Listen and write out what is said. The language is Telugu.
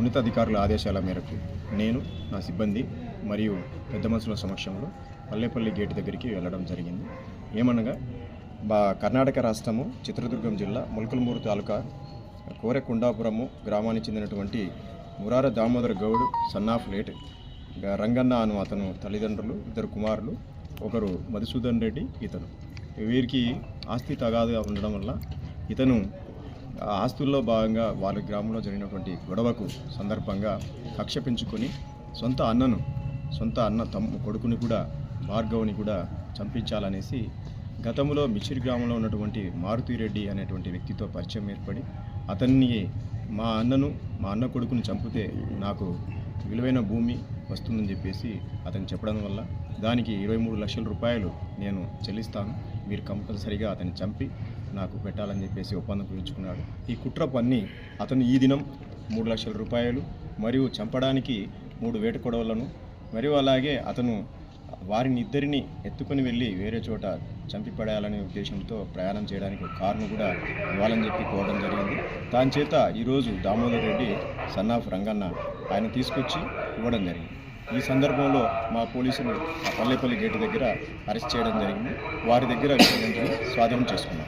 ఉన్నతాధికారుల ఆదేశాల మేరకు నేను నా సిబ్బంది మరియు పెద్ద మనుషుల సమక్షంలో పల్లెపల్లి గేట్ దగ్గరికి వెళ్ళడం జరిగింది. ఏమనగా బా కర్ణాటక రాష్ట్రము చిత్రదుర్గం జిల్లా మొలకలమూరు తాలూకా కోరెకొండాపురము గ్రామానికి చెందినటువంటి Murara Damodar Goud son of late Ranganna అను అతను తల్లిదండ్రులు ఇద్దరు కుమారులు ఒకరు మధుసూదన్ రెడ్డి ఇతను. వీరికి ఆస్తి తగాదుగా ఉండడం వల్ల ఇతను ఆస్తుల్లో భాగంగా వాళ్ళ గ్రామంలో జరిగినటువంటి గొడవకు సందర్భంగా కక్ష పెంచుకొని సొంత అన్నను సొంత అన్న తమ్ము కొడుకుని కూడా భార్గవ్ని కూడా చంపించాలనేసి గతంలో మిచిరి గ్రామంలో ఉన్నటువంటి మారుతిరెడ్డి అనేటువంటి వ్యక్తితో పరిచయం ఏర్పడి అతన్ని మా అన్నను మా అన్న కొడుకుని చంపితే నాకు విలువైన భూమి వస్తుందని చెప్పేసి అతను చెప్పడం వల్ల దానికి ఇరవై మూడు లక్షల రూపాయలు నేను చెల్లిస్తాను. మీరు కంపల్సరీగా అతన్ని చంపి నాకు పెట్టాలని చెప్పేసి ఒప్పందం కుదుర్చుకున్నాడు. ఈ కుట్ర పన్ని అతను ఈ దినం మూడు లక్షల రూపాయలు మరియు చంపడానికి మూడు వేట కొడవలను మరియు అలాగే అతను వారిని ఇద్దరిని ఎత్తుకొని వెళ్ళి వేరే చోట చంపిపడేయాలనే ఉద్దేశంతో ప్రయాణం చేయడానికి ఒక కారును కూడా ఇవ్వాలని చెప్పి కోరడం జరిగింది. దాని చేత ఈరోజు దామోదర్ రెడ్డి సన్నాఫ్ రంగన్న ఆయన తీసుకొచ్చి ఇవ్వడం జరిగింది. ఈ సందర్భంలో మా పోలీసులు పల్లెపల్లి గేటు దగ్గర అరెస్ట్ చేయడం జరిగింది. వారి దగ్గర విషయం స్వాధీనం చేసుకున్నాం.